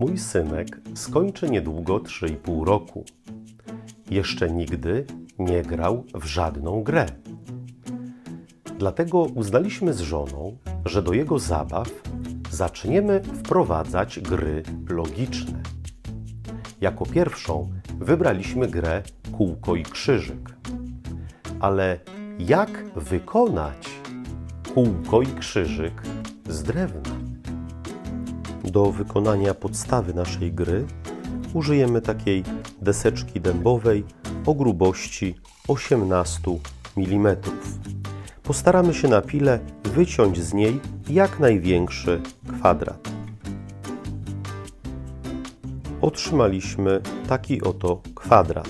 Mój synek skończy niedługo 3,5 roku. Jeszcze nigdy nie grał w żadną grę. Dlatego uznaliśmy z żoną, że do jego zabaw zaczniemy wprowadzać gry logiczne. Jako pierwszą wybraliśmy grę Kółko i Krzyżyk. Ale jak wykonać kółko i krzyżyk z drewna? Do wykonania podstawy naszej gry użyjemy takiej deseczki dębowej o grubości 18 mm. Postaramy się na pile wyciąć z niej jak największy kwadrat. Otrzymaliśmy taki oto kwadrat.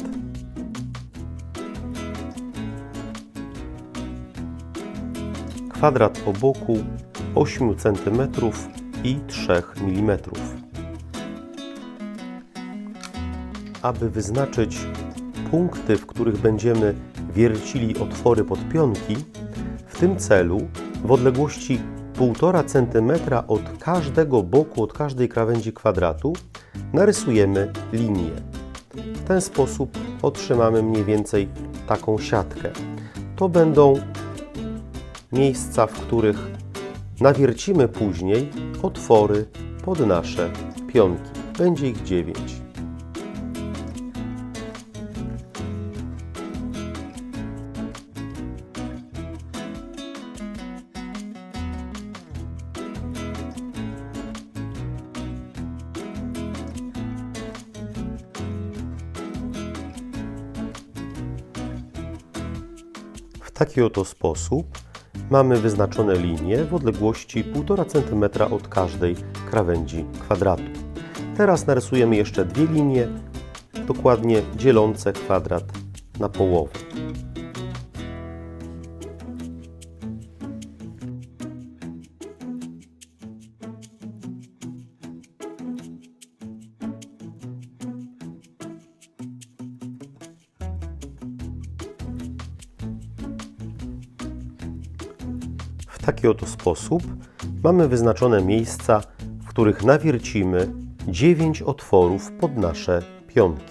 Kwadrat o boku 8 cm i 3 mm. Aby wyznaczyć punkty, w których będziemy wiercili otwory pod pionki, w tym celu w odległości 1,5 cm od każdego boku, od każdej krawędzi kwadratu narysujemy linię. W ten sposób otrzymamy mniej więcej taką siatkę. To będą miejsca, w których nawiercimy później otwory pod nasze pionki. Będzie ich 9. W taki oto sposób mamy wyznaczone linie w odległości 1,5 cm od każdej krawędzi kwadratu. Teraz narysujemy jeszcze dwie linie, dokładnie dzielące kwadrat na połowę. W taki oto sposób mamy wyznaczone miejsca, w których nawiercimy 9 otworów pod nasze pionki.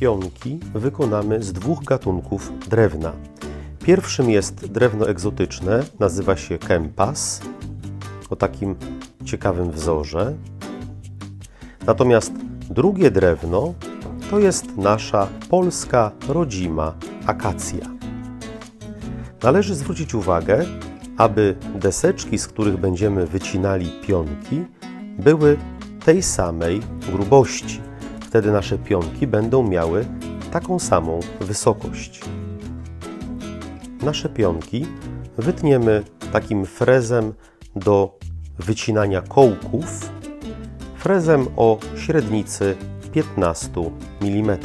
Pionki wykonamy z dwóch gatunków drewna. Pierwszym jest drewno egzotyczne, nazywa się kempas, o takim ciekawym wzorze. Natomiast drugie drewno to jest nasza polska rodzima akacja. Należy zwrócić uwagę, aby deseczki, z których będziemy wycinali pionki, były tej samej grubości. Wtedy nasze pionki będą miały taką samą wysokość. Nasze pionki wytniemy takim frezem do wycinania kołków frezem o średnicy 15 mm.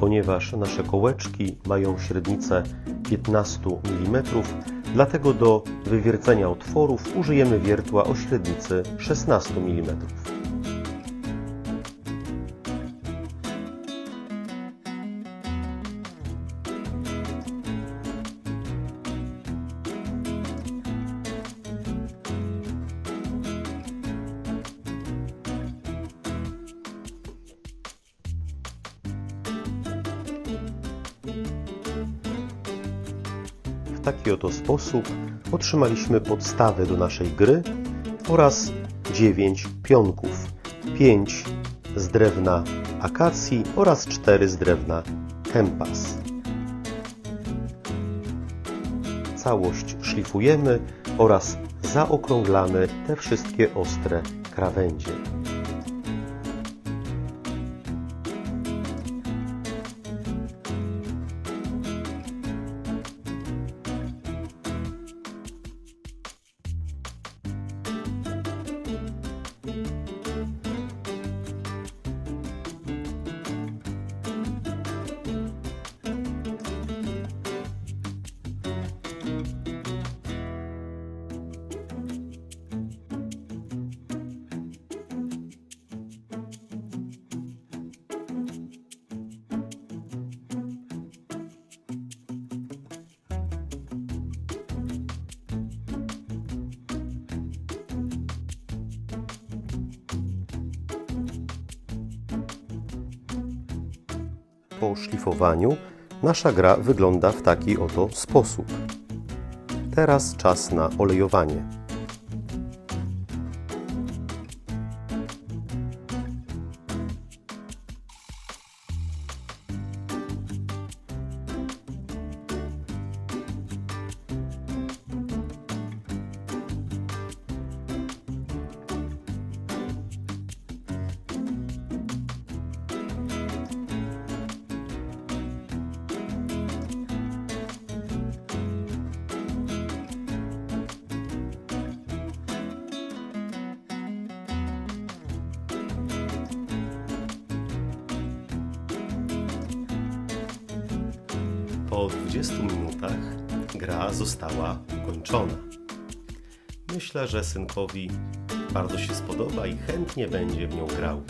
Ponieważ nasze kołeczki mają średnicę 15 mm, dlatego do wywiercenia otworów użyjemy wiertła o średnicy 16 mm. Taki oto sposób otrzymaliśmy podstawę do naszej gry oraz 9 pionków. 5 z drewna akacji oraz 4 z drewna kempas. Całość szlifujemy oraz zaokrąglamy te wszystkie ostre krawędzie. Po szlifowaniu nasza gra wygląda w taki oto sposób. Teraz czas na olejowanie. Po 20 minutach gra została ukończona. Myślę, że synkowi bardzo się spodoba i chętnie będzie w nią grał.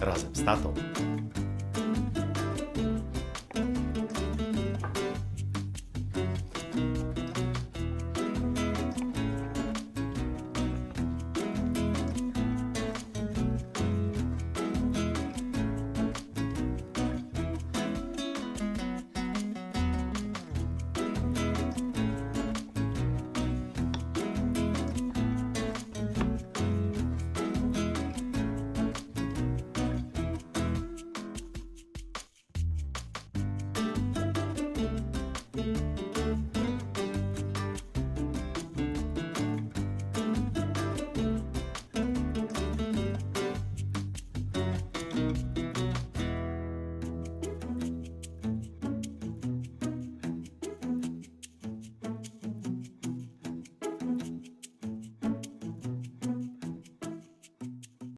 Razem z tatą.